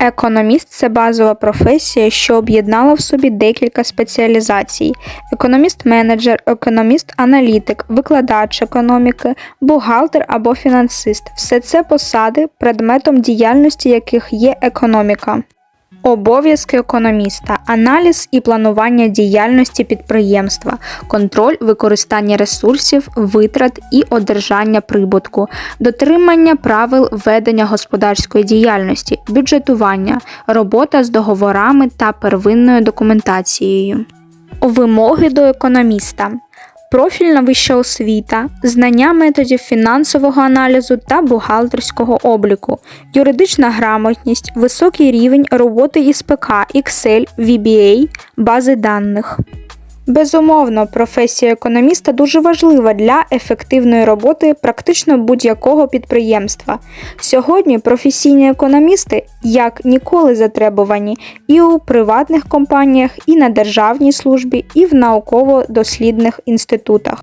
Економіст це базова професія, що об'єднала в собі декілька спеціалізацій: економіст-менеджер, економіст-аналітик, викладач економіки, бухгалтер або фінансист. Все це посади, предметом діяльності яких є економіка. Обов'язки економіста, аналіз і планування діяльності підприємства, контроль використання ресурсів, витрат і одержання прибутку, дотримання правил ведення господарської діяльності, бюджетування, робота з договорами та первинною документацією. Вимоги до економіста. Профільна вища освіта, знання методів фінансового аналізу та бухгалтерського обліку, юридична грамотність, високий рівень роботи із ПК, Excel, VBA, бази даних. Безумовно, професія економіста дуже важлива для ефективної роботи практично будь-якого підприємства. Сьогодні професійні економісти як ніколи затребувані і у приватних компаніях, і на державній службі, і в науково-дослідних інститутах.